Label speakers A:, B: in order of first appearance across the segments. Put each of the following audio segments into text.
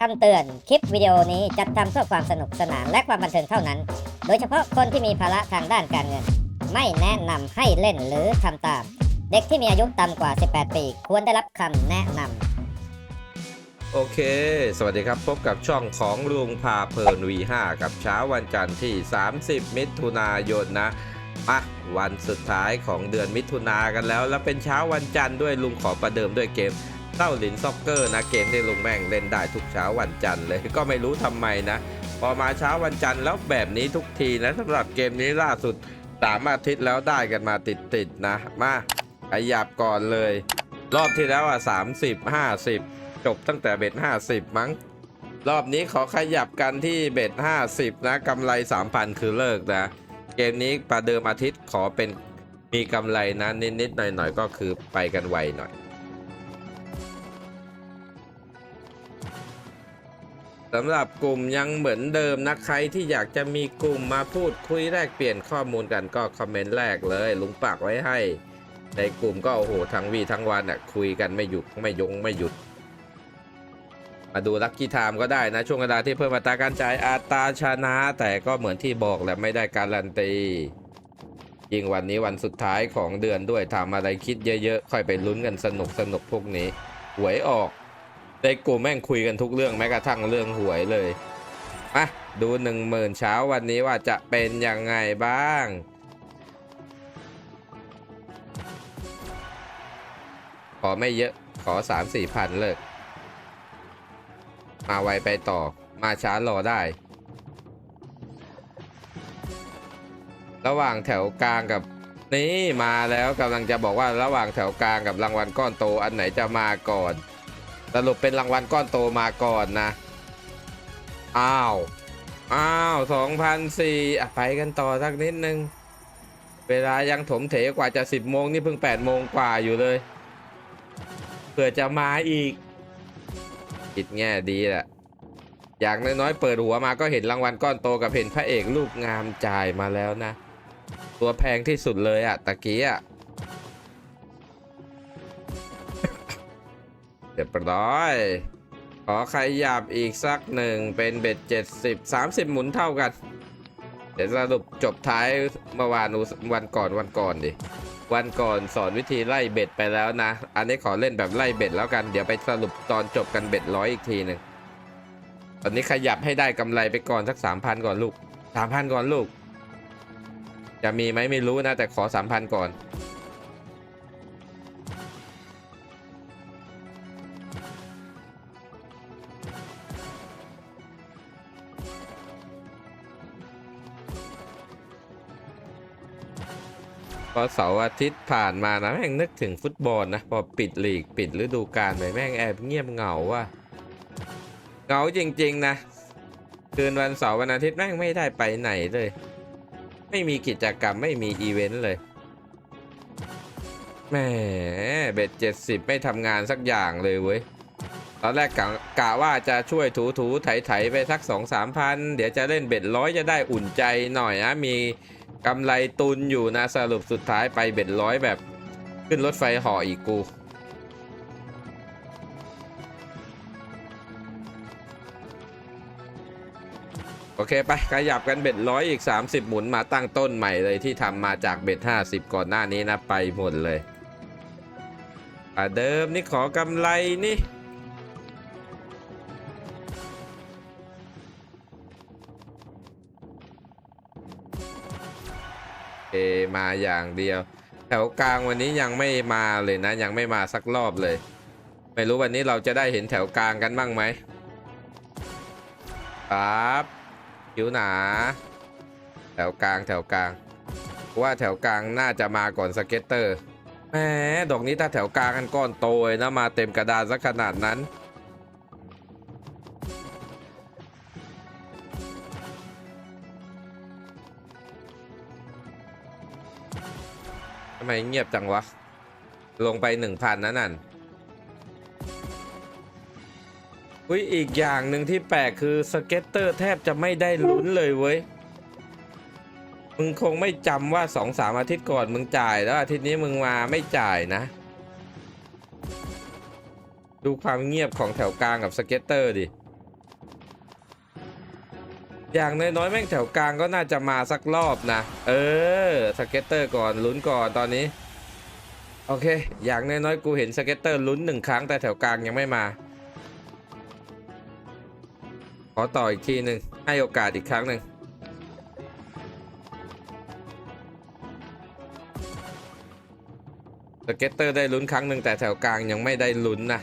A: คำเตือน คลิปวิดีโอนี้จัดทำเพื่อความสนุกสนานและความบันเทิงเท่านั้น โดยเฉพาะคนที่มีภาระทางด้านการเงิน ไม่แนะนำให้เล่นหรือทำตาม เด็กที่มีอายุต่ำกว่า 18 ปี ควรได้รับคำแนะนำ
B: โอเค สวัสดีครับ พบกับช่องของลุงพาเพลิน V5 กับเช้าวันจันทร์ที่ 30 มิถุนายนนะมาวันสุดท้ายของเดือนมิถุนากันแล้ว แล้วเป็นเช้าวันจันทร์ด้วยลุงขอประเดิมด้วยเกม เต้าหลินซ็อกเกอร์นะเกมที่ลุงแม่งเล่นได้ทุกเช้าวันจันทร์เลยก็ไม่รู้ทำไมนะ พอมาเช้าวันจันทร์แล้วแบบนี้ทุกทีนะสำหรับเกมนี้ล่าสุดสามอาทิตย์แล้วได้กันมาติดๆนะ มาขยับก่อนเลย รอบที่แล้วอะ30 50จบตั้งแต่เบ็ด50มั้ง รอบนี้ขอขยับกันที่เบ็ด50นะกำไร3,000คือเลิกนะ เกมนี้ประเดิมอาทิตย์ขอเป็นมีกำไรนะนิดๆหน่อยๆก็คือไปกันไวหน่อย สำหรับกลุ่มยังเหมือนเดิมนะใครที่อยากจะมีกลุ่มมาพูดคุยแลกเปลี่ยนข้อมูลกันก็คอมเมนต์แรกเลย ลุงปากไว้ให้ ในกลุ่มก็โอ้โหทั้งวีทั้งวันอะคุยกันไม่หยุดไม่ยงไม่หยุด มาดูลัคกี้ไทม์ก็ได้นะ ช่วงเวลาที่เพิ่มอัตราการจ่ายอัตราชนะ แต่ก็เหมือนที่บอกแหละไม่ได้การันตียิ่งวันนี้วันสุดท้ายของเดือนด้วยทำอะไรคิดเยอะๆค่อยไปลุ้นกันสนุกสนุกพวกนี้หวยออก ในกลุ่มแม่งคุยกันทุกเรื่องแม้กระทั่งเรื่องหวยเลยมาดูหนึ่งหมื่นเช้าวันนี้ว่าจะเป็นยังไงบ้างขอไม่เยอะขอสามสี่พันเลิก มาไวไปต่อมาช้ารอได้ ระหว่างแถวกลางกับนี่มาแล้วกำลังจะบอกว่าระหว่างแถวกลางกับรางวัลก้อนโตอันไหนจะมาก่อน สรุปเป็นรางวัลก้อนโตมาก่อนนะ อ้าว อ้าวสองพันสี่ะไปกันต่อสักนิดนึง เวลายังถมเถกว่าจะสิบโมงนี่เพิ่งแปดโมงกว่าอยู่เลย เผื่อจะมาอีกคิดแง่ดีแหละอย่างน้อยๆเปิดหัวมาก็เห็นรางวัลก้อนโตกับเห็นพระเอกลูกงามจ่ายมาแล้วนะ ตัวแพงที่สุดเลยอะตะกี้อะ เรียบร้อย ขอขยับอีกสักหนึ่งเป็นเบ็ด70 30หมุนเท่ากัน เดี๋ยวสรุปจบท้ายเมื่อวานวันก่อนวันก่อนดิ วันก่อนสอนวิธีไล่เบ็ดไปแล้วนะ อันนี้ขอเล่นแบบไล่เบ็ดแล้วกัน เดี๋ยวไปสรุปตอนจบกันเบ็ดร้อยอีกทีหนึ่งตอนนี้ขยับให้ได้กำไรไปก่อนสักสามพันก่อนลูกสามพันก่อนลูก จะมีไหมไม่รู้นะแต่ขอสามพันก่อน พอเสาร์อาทิตย์ผ่านมานะแม่งนึกถึงฟุตบอลนะ พอปิดลีกปิดฤดูกาลไปแม่งแอบเงียบเหงาว่ะเหงาจริง ๆ นะ คืนวันเสาร์วันอาทิตย์แม่งไม่ได้ไปไหนเลย ไม่มีกิจกรรมไม่มีอีเวนต์เลยแหมเบ็ดเจ็ดสิบไม่ทำงานสักอย่างเลยเว้ยตอนแรกกะกะว่าจะช่วยถูถูไถไถๆไปสักสองสามพันเดี๋ยวจะเล่นเบ็ดร้อยจะได้อุ่นใจหน่อยนะมี กำไรตุนอยู่นะสรุปสุดท้ายไปเบ็ดร้อยแบบ ขึ้นรถไฟห่ออีกกูโอเคไปขยับกันเบ็ดร้อยอีก 30 หมุนมาตั้งต้นใหม่เลยที่ทำมาจากเบ็ด50 ก่อนหน้านี้นะ ไปหมดเลยอะเดิมนี่ขอกำไรนี่ มาอย่างเดียว แถวกลางวันนี้ยังไม่มาเลยนะ ยังไม่มาสักรอบเลย ไม่รู้วันนี้เราจะได้เห็นแถวกลางกันบ้างไหมครับผิวหนา แถวกลางแถวกลางว่าแถวกลางน่าจะมาก่อนสเก็ตเตอร์แหมดอกนี้ถ้าแถวกลางกันก้อนโตเลยนะมาเต็มกระดานสักขนาดนั้น ทำไมเงียบจังวะ ลงไปหนึ่งพันนั่นน่ะอุ้ยอีกอย่างหนึ่งที่แปลกคือสเก็ตเตอร์แทบจะไม่ได้ลุ้นเลยเว้ย มึงคงไม่จำว่าสองสามอาทิตย์ก่อนมึงจ่ายแล้วอาทิตย์นี้มึงมาไม่จ่ายนะ ดูความเงียบของแถวกลางกับสเก็ตเตอร์ดิ อย่างน้อยๆแม่งแถวกลางก็น่าจะมาสักรอบนะ เออสเก็ตเตอร์ก่อนลุ้นก่อนตอนนี้ โอเค อย่างน้อยๆกูเห็นสเก็ตเตอร์ลุ้นหนึ่งครั้งแต่แถวกลางยังไม่มา ขอต่ออีกทีหนึ่งให้โอกาสอีกครั้งหนึ่งสเก็ตเตอร์ได้ลุ้นครั้งหนึ่งแต่แถวกลางยังไม่ได้ลุ้นนะ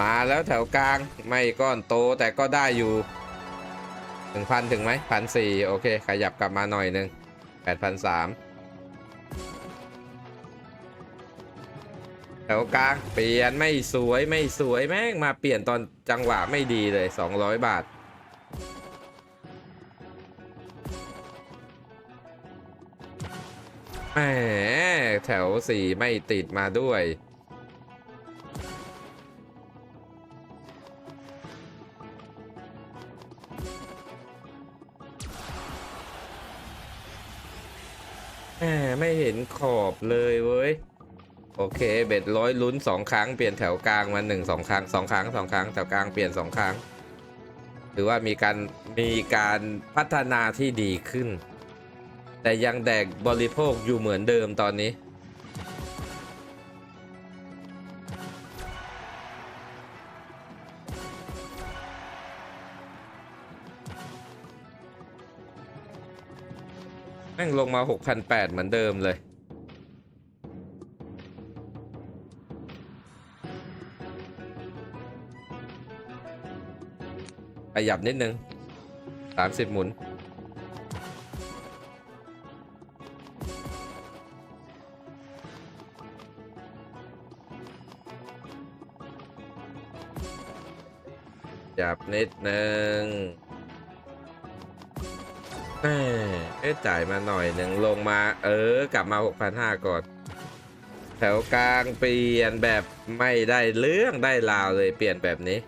B: มาแล้วแถวกลางไม่ก้อนโตแต่ก็ได้อยู่ถึงพันถึงไหมพันสี่โอเค ขยับกลับมาหน่อยหนึ่งแปดพันสามแถวกลางเปลี่ยนไม่สวยไม่สวยแม่งมาเปลี่ยนตอนจังหวะไม่ดีเลย 200 บาท แหมแถวสี่ไม่ติดมาด้วย แหมไม่เห็นขอบเลยเว้ย โอเค เบ็ดร้อยลุ้นสองครั้งเปลี่ยนแถวกลางมาหนึ่งสองครั้งสองครั้งสองครั้งแถวกลางเปลี่ยนสองครั้งถือว่ามีการมีการพัฒนาที่ดีขึ้น แต่ยังแดกบริโภคอยู่เหมือนเดิมตอนนี้ ม่งลงมา 6,800 เหมือนเดิมเลย ขยับนิดนึง 30 หมุน จับนิดนึง แม่เอ๊ะจ่ายมาหน่อยหนึ่งลงมา เออ กลับมา 6,500ก่อน แถวกลางเปลี่ยนแบบไม่ได้เรื่องได้ราวเลยเปลี่ยนแบบนี้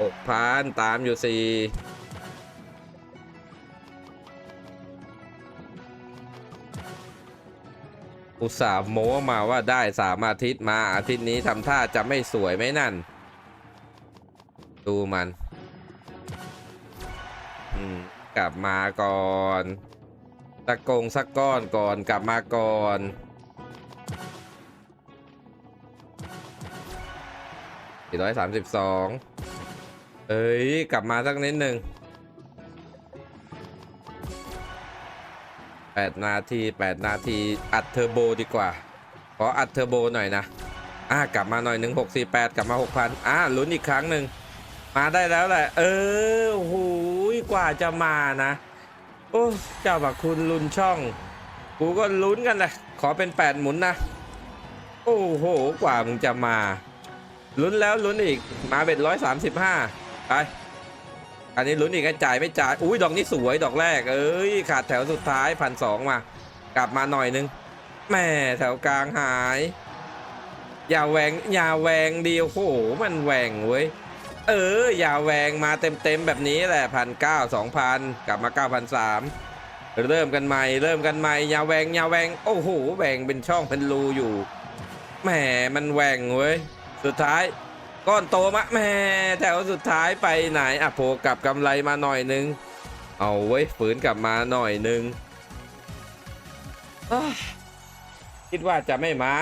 B: หกพันตามอยู่สี่อุตส่าห์โม้มาว่าได้สามอาทิตย์มาอาทิตย์นี้ทำท่าจะไม่สวยไหมนั่น ดูมัน อืม กลับมาก่อนตะกงสักก้อนก่อนกลับมาก่อนสี่ร้อยสามสิบสองเอ้ย กลับมาสักนิดหนึ่งแปดนาทีแปดนาที อัดเทอร์โบดีกว่า ขออัดเทอร์โบหน่อยนะ อะกลับมาหน่อยหนึ่งหกสี่แปดกลับมาหกพันอะลุ้นอีกครั้งหนึ่ง มาได้แล้วแหละ เออโอ้โหกว่าจะมานะ โอ้เจ้าบักคุณลุนช่อง กูก็ลุ้นกันเลยขอเป็นแปดหมุนนะ โอ้โห กว่ามึงจะมา ลุ้นแล้วลุ้นอีก มาเบ็ดร้อยสามสิบห้าไปอันนี้ลุ้นอีกจ่ายไม่จ่าย อุ้ยดอกนี้สวยดอกแรก เอ้ย ขาดแถวสุดท้ายพันสองมา กลับมาหน่อยนึงแม่แถวกลางหาย อย่าแหวงอย่าแหวงเดียวโอ้โห มันแหวงเว้ย เออ อย่าแหวงมาเต็มๆแบบนี้แหละพันเก้าสองพันกลับมาเก้าพันสามเริ่มกันใหม่ เริ่มกันใหม่อย่าแหวงอย่าแหวงโอ้โหแหวงเป็นช่องเป็นรูอยู่แหมมันแหวงเว้ยสุดท้ายก้อนโตมาแหมแถวสุดท้ายไปไหนอะโผล่กลับกำไรมาหน่อยนึง เอาไว้ยฝืนกลับมาหน่อยนึงคิดว่าจะไม่มา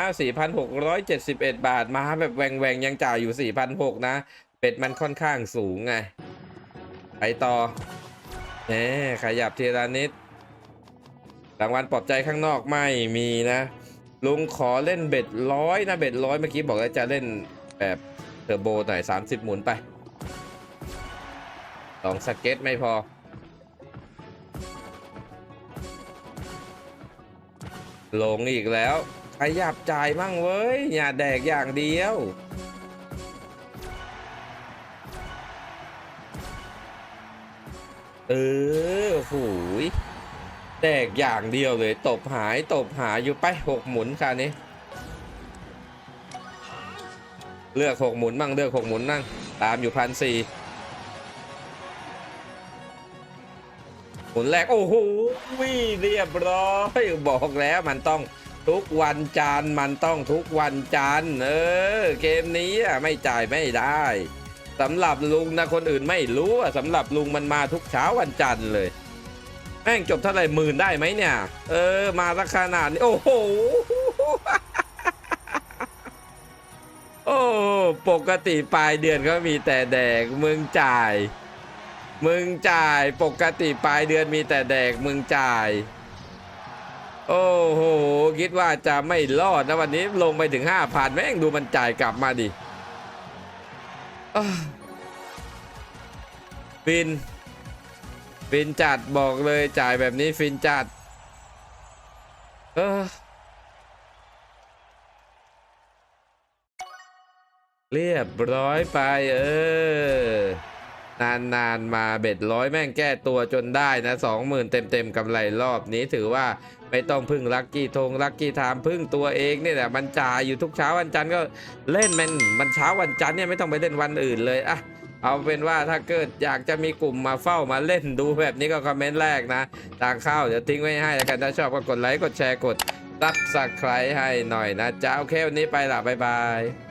B: 4,671 บาท มาแบบแหวงแหวงๆยังจ่ายอยู่ 4,600นะ เป็ดมันค่อนข้างสูงไง ไปต่อแหมขยับทีละนิดรางวัลปลอบใจข้างนอกไม่มีนะ ลุงขอเล่นเบ็ดร้อยนะเบ็ดร้อยเมื่อกี้บอกแล้วจะเล่นแบบเทอร์โบหน่อย30 หมุนไปสองสเก็ตไม่พอ ลงอีกแล้วขยับจ่ายมั่งเว้ยอย่าแดกอย่างเดียว เออโอ้โหยแดกอย่างเดียวเลย ตบหายตบหายอยู่ไปหกหมุนคราวนี้ เลือกหกหมุนบ้างเลือกหกหมุนนั่งตามอยู่พันสี่หมุนแรก โอ้โหเรียบร้อยบอกแล้วมันต้องทุกวันจันทร์มันต้องทุกวันจันทร์เออ เกมนี้ไม่จ่ายไม่ได้ สำหรับลุงนะคนอื่นไม่รู้อะสำหรับลุงมันมาทุกเช้าวันจันทร์เลย แม่งจบเท่าไหร่หมื่นได้ไหมเนี่ย เออ มาสักขนาดนี้โอ้โหโอ้ปกติปลายเดือนก็มีแต่แดกมึงจ่าย มึงจ่ายปกติปลายเดือนมีแต่แดกมึงจ่าย โอ้โหคิดว่าจะไม่รอดนะวันนี้ลงไปถึงห้าพันแม่งดูมันจ่ายกลับมาดิ ฟิน ฟินจัดบอกเลยจ่ายแบบนี้ฟินจัด เออเรียบร้อยไปเออนานนานมาเบ็ดร้อยแม่งแก้ตัวจนได้นะสองหมื่นเต็มเต็มๆกำไรรอบนี้ถือว่าไม่ต้องพึ่งลักกี้ทงลักกี้ไทม์พึ่งตัวเองนี่แหละมันจ่ายอยู่ทุกเช้าวันจันทร์ก็เล่นมันมันเช้าวันจันทร์เนี่ยไม่ต้องไปเล่นวันอื่นเลยอะ เอาเป็นว่าถ้าเกิดอยากจะมีกลุ่มมาเฝ้ามาเล่นดูแบบนี้ก็คอมเมนต์แรกนะทางเข้าเดี๋ยวทิ้งไว้ให้แล้วกันถ้าชอบก็กดไลค์กดแชร์กดซับสไครต์ให้หน่อยนะจ้าโอเควันนี้ไปละบ๊ายบาย